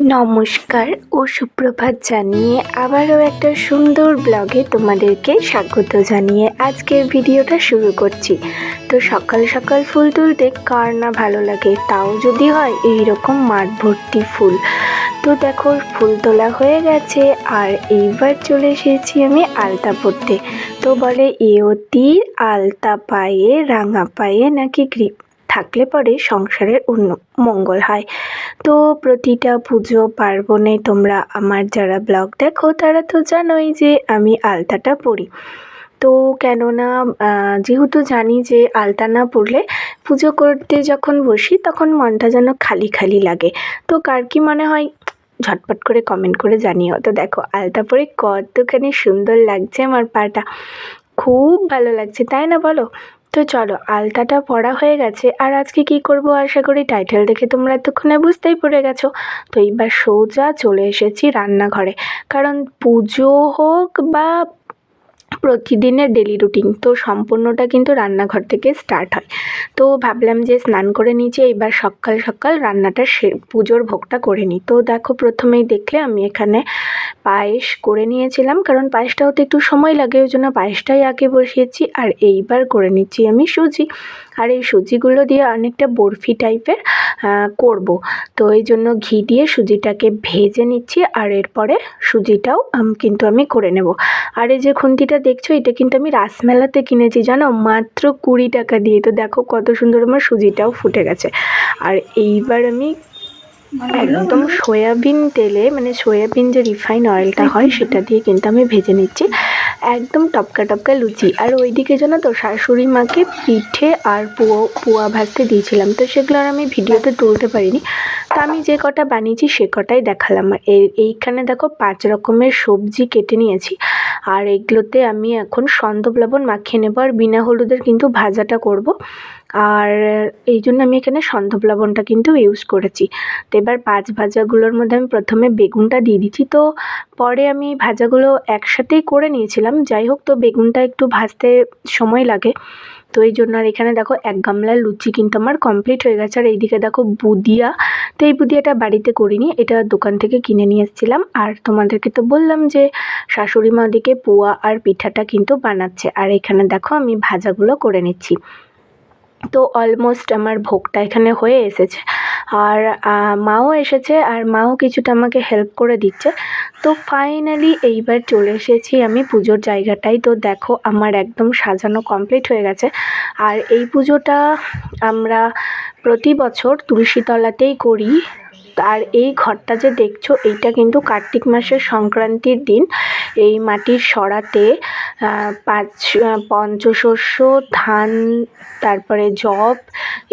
নমস্কার ও সুপ্রভাত জানিয়ে আবারও একটা সুন্দর ব্লগে তোমাদেরকে স্বাগত জানিয়ে আজকের ভিডিওটা শুরু করছি। তো সকাল সকাল ফুল তুলতে কার না ভালো লাগে তাও যদি হয় এই রকম মাঠ ভর্তি ফুল। তো দেখো ফুল তোলা হয়ে গেছে আর এইবার চলে এসেছি আমি আলতা পড়তে তো বলে এ অতির আলতা পায়ে, রাঙা পায়ে নাকি গ্রিপ থাকলে পরে সংসারের মঙ্গল হয়। তো প্রতিটা পুজো, পার্বণে তোমরা আমার যারা ব্লগ দেখো, তারা তো জানোই যে আমি আলতাটা পরি। তো কেননা যেহেতু জানি যে আলতা না পরলে পুজো করতে যখন বসি, তখন মনটা যেন খালি খালি লাগে। তো কার কি মনে হয়? ঝটপট করে কমেন্ট করে জানিও। তো দেখো, আলতা পরে কতখানি সুন্দর লাগছে আমার পাটা। খুব ভালো লাগছে, তাই না বলো? তো চলো, আলতাটা পড়া হয়ে গেছে। আর আজকে কি করব আশা করি টাইটেল দেখে তোমরা এতক্ষণে বুঝতেই পড়ে গেছো। তো এইবার সোজা চলে এসেছি রান্নাঘরে। কারণ পুজো হোক বা প্রতিদিনের ডেলি রুটিন তো সম্পূর্ণটা কিন্তু রান্নাঘর থেকে স্টার্ট হয়। তো ভাবলাম যে স্নান করে নিচে এবার সকাল সকাল রান্নাটা সে, পুজোর ভোগটা করে নিই। তো দেখো প্রথমেই দেখলে আমি এখানে পায়েস করে নিয়েছিলাম, কারণ পায়েসটা হতে একটু সময় লাগে, ওই জন্য পায়েসটাই আগে বসিয়েছি, আর এইবার করে নিচ্ছি আমি সুজি। আর এই সুজিগুলো দিয়ে অনেকটা বরফি টাইপের করব। তো এই জন্য ঘি দিয়ে সুজিটাকে ভেজে নিচ্ছি আর এরপরে সুজিটাও কিন্তু আমি করে নেব। আর এই যে খুন্তিটা দেখছ, এটা কিন্তু আমি রাসমেলাতে কিনেছি, জানো? মাত্র কুড়ি টাকা দিয়ে। তো দেখো কত সুন্দর আমার সুজিটাও ফুটে গেছে। আর এইবার আমি একদম সয়াবিন তেলে মানে সয়াবিন যে রিফাইন অয়েলটা হয় সেটা দিয়ে কিন্তু আমি ভেজে নিচ্ছি। একদম টপকা টপকা লুচি। আর ওইদিকে যেন তো, শাশুড়ি মাকে পিঠে আর পোয়া পোয়া ভাজতে দিয়েছিলাম। তো সেগুলো আর আমি ভিডিওতে তুলতে পারিনি। তা আমি যে কটা বানিয়েছি সে কটাই দেখালাম। এই, এইখানে দেখো পাঁচ রকমের সবজি কেটে নিয়েছি। আর এগুলোতে আমি এখন সন্দব লবণ মাখিয়ে নেব আর বিনা হলুদের কিন্তু ভাজাটা করব। আর এই জন্য আমি এখানে সন্দব লবণটা কিন্তু ইউজ করেছি। তো এবার পাঁচ ভাজাগুলোর মধ্যে আমি প্রথমে বেগুনটা দিয়ে দিচ্ছি। তো পরে আমি ভাজাগুলো একসাথেই করে নিয়েছিলাম। যাই হোক, তো বেগুনটা একটু ভাজতে সময় লাগে। তো এই জন্য আর এখানে দেখো এক গামলা লুচি কিন্তু আমার কমপ্লিট হয়ে গেছে। আর এইদিকে দেখো বুদিয়া। তো এই বুদিয়াটা বাড়িতে করিনি, এটা দোকান থেকে কিনে নিয়ে এসেছিলাম। আর তোমাদেরকে তো বললাম যে শাশুড়ি মা ওদিকে পোয়া আর পিঠাটা কিন্তু বানাচ্ছে। আর এখানে দেখো আমি ভাজাগুলো করে নিচ্ছি। তো অলমোস্ট আমার ভোগটা এখানে হয়ে এসেছে। আর মাও এসেছে আর মাও কিছুটা আমাকে হেল্প করে দিচ্ছে। তো ফাইনালি এইবার চলে এসেছি আমি পুজোর জায়গাটাই তো দেখো আমার একদম সাজানো কমপ্লিট হয়ে গেছে। আর এই পুজোটা আমরা প্রতি বছর তুলসীতলাতেই করি। আর এই ঘরটা যে দেখছ, এইটা কিন্তু কার্তিক মাসের সংক্রান্তির দিন। এই মাটির সরাতে পাঁচ, পঞ্চশস্য, ধান, তারপরে জব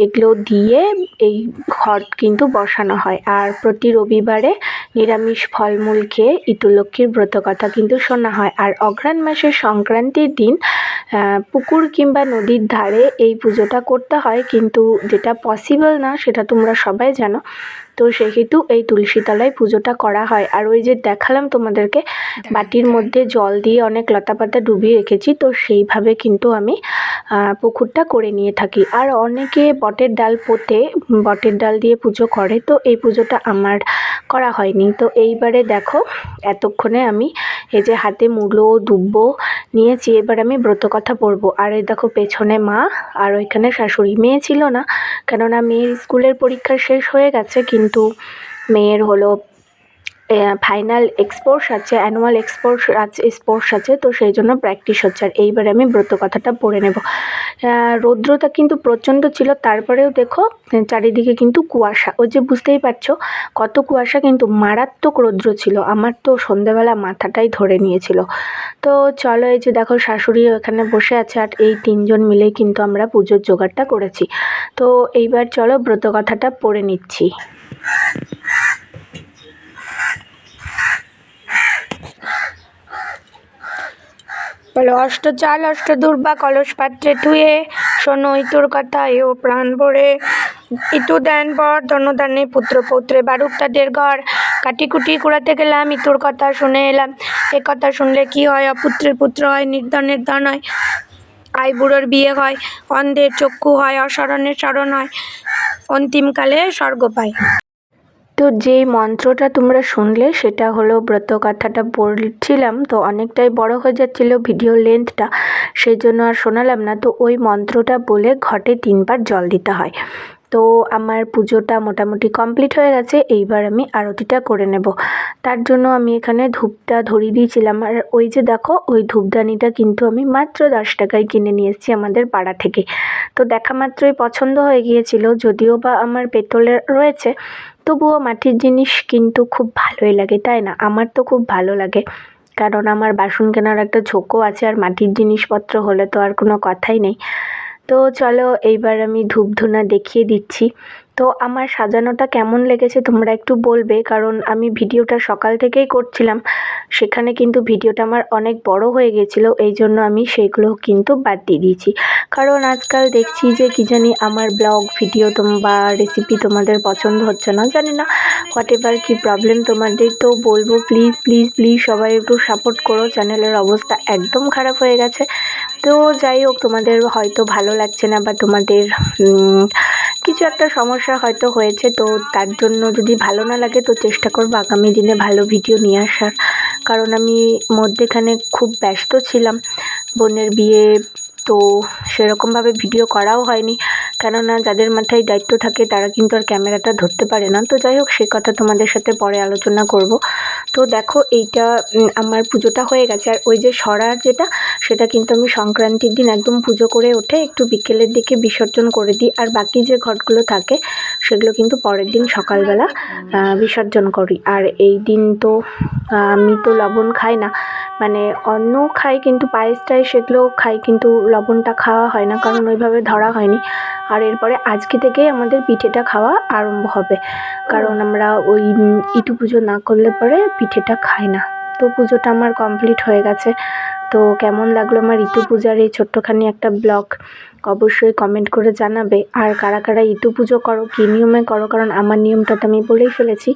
এগুলো দিয়ে এই ঘট কিন্তু বসানো হয়। আর প্রতি রবিবারে নিরামিষ ফলমূল খেয়ে ইতুলক্ষ্মীর ব্রতকথা কিন্তু শোনা হয়। আর অঘ্রাণ মাসের সংক্রান্তির দিন পুকুর কিংবা নদীর ধারে এই পুজোটা করতে হয়। কিন্তু যেটা পসিবল না, সেটা তোমরা সবাই জানো। তো সেহেতু এই তুলসী তলায় পুজোটা করা হয়। আর ওই যে দেখালাম তোমাদেরকে বাটির মধ্যে জল দিয়ে অনেক লতা পাতা ডুবিয়ে রেখেছি তো সেইভাবে কিন্তু আমি পুকুরটা করে নিয়ে থাকি। আর অনেকে বটের ডাল পোতে বটের ডাল দিয়ে পুজো করে তো এই পুজোটা আমার করা হয়নি। তো এইবারে দেখো এতক্ষণে আমি এই যে হাতে মূলো, দুব্বো নিয়েছি, এবার আমি ব্রত কথা পড়ব। আর এই দেখো পেছনে মা আর ওইখানে শাশুড়ি। মেয়ে ছিল না, কেননা মেয়ের স্কুলের পরীক্ষা শেষ হয়ে গেছে, কিন্তু মেয়ের হলো ফাইনাল এক্সপোর্টস আছে অ্যানুয়াল এক্সপোর্টস আছে স্পোর্টস আছে, তো সেই জন্য প্র্যাকটিস হচ্ছে। আর এইবারে আমি ব্রত কথাটা পড়ে নেব। রৌদ্রতা কিন্তু প্রচণ্ড ছিল, তারপরেও দেখো চারিদিকে কিন্তু কুয়াশা। ও যে বুঝতেই পারছ, কত কুয়াশা কিন্তু মারাত্মক রৌদ্র ছিল। আমার তো সন্ধেবেলা মাথাটাই ধরে নিয়েছিল। তো চলো এই যে দেখো, শাশুড়ি এখানে বসে আছে আর এই তিনজন মিলেই কিন্তু আমরা পুজোর জোগাড়টা করেছি। তো এইবার চলো ব্রত কথাটা পড়ে নিচ্ছি। বলো অষ্ট চাল, অষ্ট দুর্বা, কলস পাত্রে ধুয়ে, শোনো ইতুর কথা এও প্রাণ ভরে। ইতু দেন বর ধনদানে পুত্র, পৌত্রে বারুক তাদের ঘর। কাটিকুটি কুড়াতে গেলাম, ইতুর কথা শুনে এলাম। এ কথা শুনলে কি হয়? অপুত্রের পুত্র হয় নির্ধনের ধন হয়। আই বুড়োর বিয়ে হয়, অন্ধের চক্ষু হয়, অসরণের স্মরণ হয়। অন্তিমকালে স্বর্গ পায়। তো যেই মন্ত্রটা তোমরা শুনলে, সেটা হলো ব্রত কথাটা বলছিলাম তো অনেকটাই বড় হয়ে যাচ্ছিল ভিডিও লেন্থটা, সেই জন্য আর শোনালাম না। তো ওই মন্ত্রটা বলে ঘটে তিনবার জল দিতে হয়। তো আমার পুজোটা মোটামুটি কমপ্লিট হয়ে গেছে, এইবার আমি আরতিটা করে নেব। তার জন্য আমি এখানে ধূপটা ধরিয়ে দিয়েছিলাম। আর ওই যে দেখো, ওই ধূপদানিটা কিন্তু আমি মাত্র দশ টাকায় কিনে নিয়ে এসেছি আমাদের পাড়া থেকে। তো দেখা মাত্রই পছন্দ হয়ে গিয়েছিল, যদিও বা আমার পেতলের রয়েছে, তবুও মাটির জিনিস কিন্তু খুব ভালোই লাগে, তাই না? আমার তো খুব ভালো লাগে। কারণ আমার বাসন কেনার একটা ঝোঁকও আছে, আর মাটির জিনিসপত্র হলে তো আর কোনো কথাই নেই। তো চলো এইবার আমি ধূপধুনা দেখিয়ে দিচ্ছি। তো আমার সাজানোটা কেমন লেগেছে তোমরা একটু বলবে? কারণ আমি ভিডিওটা সকাল থেকেই করছিলাম। সেখানে কিন্তু ভিডিওটা আমার অনেক বড় হয়ে গেছিল, এই জন্য আমি সেগুলো কিন্তু বাদ দিয়ে দিয়েছি। কারণ আজকাল দেখছি যে কী জানি আমার ব্লগ, ভিডিও বা রেসিপি তোমাদের পছন্দ হচ্ছে না, জানি না। হোয়াট এভার কী প্রবলেম তোমাদের, তো বলব প্লিজ প্লিজ প্লিজ সবাই একটু সাপোর্ট করো। চ্যানেলের অবস্থা একদম খারাপ হয়ে গেছে। তো যাই হোক, তোমাদের হয়তো ভালো লাগছে না বা তোমাদের কিছু একটা সমস্যা হয়তো হয়েছে, তো তার জন্য যদি ভালো না লাগে তো চেষ্টা করব আগামী দিনে ভালো ভিডিও নিয়ে আসার। কারণ আমি মধ্যেখানে খুব ব্যস্ত ছিলাম, বোনের বিয়ে তো সেরকমভাবে ভিডিও করাও হয়নি। কেননা যাদের মাথায় দায়িত্ব থাকে, তারা কিন্তু আর ক্যামেরাটা ধরতে পারে না। তো যাই হোক, সে কথা তোমাদের সাথে পরে আলোচনা করব। তো দেখো, এইটা আমার পুজোটা হয়ে গেছে। আর ওই যে সরার যেটা, সেটা কিন্তু আমি সংক্রান্তির দিন একদম পুজো করে ওঠে একটু বিকেলের দিকে বিসর্জন করে দিই। আর বাকি যে ঘটগুলো থাকে, সেগুলো কিন্তু পরের দিন সকালবেলা বিসর্জন করি। আর এই দিন তো আমি তো লবণ খাই না। মানে অন্য খাই, কিন্তু পায়েস টায়েস সেগুলো খাই, কিন্তু লবণটা খাওয়া হয় না, কারণ ওইভাবে ধরা হয়নি। আর এরপরে আজকে থেকেই আমাদের পিঠেটা খাওয়া আরম্ভ হবে। কারণ আমরা ওই ইটু পুজো না করলে পরে পিঠেটা খাই না। তো পুজোটা আমার কমপ্লিট হয়ে গেছে। তো কেমন লাগল আমার ঋতু পূজার এই ছোট্টখানি একটা ব্লগ? অবশ্যই কমেন্ট করে জানাবে। আর কারা কারা ঋতু পুজো করো কী নিয়মে করো? কারণ আমার নিয়মটা তো আমি বলেই ফেলেছি।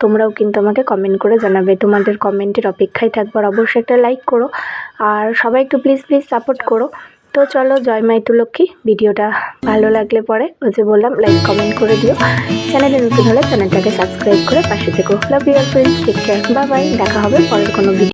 তোমরাও কিন্তু আমাকে কমেন্ট করে জানাবে। তোমাদের কমেন্টের অপেক্ষায় থাকবার অবশ্যই একটা লাইক করো। আর সবাই একটু প্লিজ প্লিজ সাপোর্ট করো। তো চলো জয় মাইতু লক্ষ্মী। ভিডিওটা ভালো লাগলে পরে ওই যে বললাম লাইক কমেন্ট করে দিও। চ্যানেলে নতুন হলে চ্যানেলটাকে সাবস্ক্রাইব করে পাশে থেকো। Love your friends take care bye bye দেখা হবে পরের কোনো ভিডিও